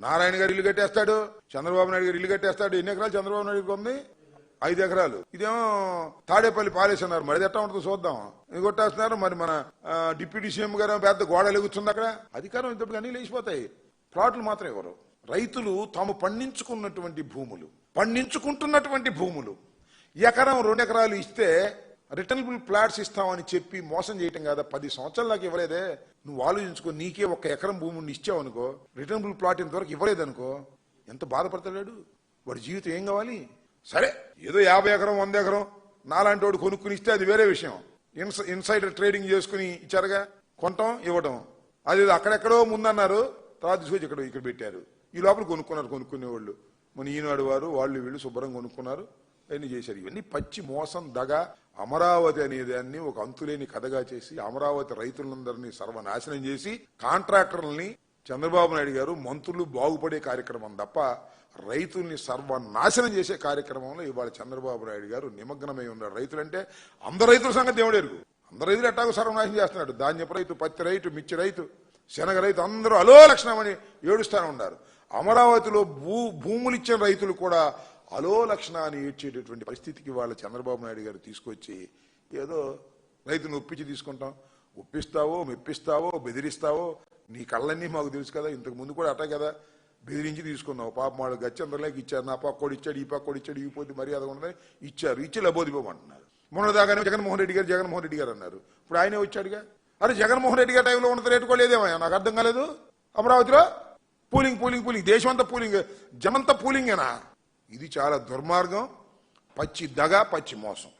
నారాయణ గారు ఇల్లు కట్టేస్తాడు చంద్రబాబు నాయుడు గారు ఇల్లు కట్టేస్తాడు. ఎన్ని ఎకరాలు చంద్రబాబు నాయుడు ఉంది? ఐదు ఎకరాలు. ఇదేమో తాడేపల్లి పాలేస్ మరి ఎట్టా ఉంటుందో చూద్దాం. ఇది కొట్టేస్తున్నారు. మరి మన డిప్యూటీ సీఎం గారు పెద్ద గోడలు ఎగుతుంది అక్కడ. అధికారం ఇంతటికి అన్ని లేచిపోతాయి. ప్లాట్లు మాత్రం ఇవ్వరు రైతులు తాము పండించుకున్నటువంటి భూములు పండించుకుంటున్నటువంటి భూములు. ఎకరం రెండు ఎకరాలు ఇస్తే రిటర్నబుల్ ప్లాట్స్ ఇస్తామని చెప్పి మోసం చేయటం కాదా? పది సంవత్సరాలకు ఇవ్వలేదే. నువ్వు ఆలోచించుకో నీకే ఒక ఎకరం భూమిని ఇచ్చావు అనుకో రిటర్నబుల్ ప్లాట్ ఇంతవరకు ఇవ్వలేదనుకో ఎంత బాధపడతాడు వాడి? జీవితం ఏం కావాలి? సరే ఏదో యాభై ఎకరం వంద ఎకరం నాలాంటి వాడు కొనుక్కుని ఇస్తే అది వేరే విషయం. ఇన్స్ ఇన్సైడర్ ట్రేడింగ్ చేసుకుని ఇచ్చారుగా కొనటం ఇవ్వటం. అది అక్కడెక్కడో ముందన్నారు తర్వాత తీసుకొచ్చి ఇక్కడ ఇక్కడ పెట్టారు. ఈ లోపల కొనుక్కున్నారు కొనుక్కునే వాళ్ళు మన ఈనాడు వారు వాళ్ళు వీళ్ళు శుభ్రంగా కొనుక్కున్నారు. అవన్నీ చేశారు? ఇవన్నీ పచ్చి మోసం దగ అమరావతి అనే దాన్ని ఒక అంతులేని కథగా చేసి అమరావతి రైతులందరినీ సర్వనాశనం చేసి కాంట్రాక్టర్లని చంద్రబాబు నాయుడు గారు మంత్రులు బాగుపడే కార్యక్రమం తప్ప రైతుల్ని సర్వనాశనం చేసే కార్యక్రమంలో ఇవాళ చంద్రబాబు నాయుడు గారు నిమగ్నమై ఉన్నారు. రైతులంటే అందరు రైతుల సంగతి దేవుడు ఎరుగు అందరు రైతులు ఎట్టాగో సర్వనాశనం చేస్తున్నాడు ధాన్యపు రైతు పత్తి రైతు మిర్చి రైతు శనగ రైతు అందరూ అలో లక్షణమని ఏడుస్తానే ఉన్నారు. అమరావతిలో భూ భూములు ఇచ్చిన రైతులు కూడా అలో లక్షణాన్ని ఏడ్చేటటువంటి పరిస్థితికి వాళ్ళ చంద్రబాబు నాయుడు గారు తీసుకొచ్చి ఏదో రైతును ఒప్పించి తీసుకుంటాం. ఒప్పిస్తావో మెప్పిస్తావో బెదిరిస్తావో నీ కళ్ళన్నీ మాకు తెలుసు కదా ఇంతకు ముందు కూడా అట్ట కదా. బెదిరించి తీసుకున్నావు. పాప వాళ్ళు గచ్చందరలోకి ఇచ్చారు. నా పక్కోడు ఇచ్చాడు ఈ పక్కోడు ఇచ్చాడు ఈ పోతే మర్యాద ఉండదని ఇచ్చారు. ఇచ్చి లబోదిపోమంటున్నారు. మొన్నదాకానే జగన్మోహన్ రెడ్డి గారు జగన్మోహన్ రెడ్డి గారు అన్నారు. ఇప్పుడు ఆయనే వచ్చాడుగా? అరే జగన్మోహన్ రెడ్డి గారి టైంలో ఉన్నది రేటు కూడా నాకు అర్థం కాలేదు. అమరావతిలో పూలింగ్ పూలింగ్ పూలింగ్. దేశమంతా పూలింగ్. జనంతా పూలింగేనా? ఇది చాలా దుర్మార్గం పచ్చి దగ పచ్చి మోసం.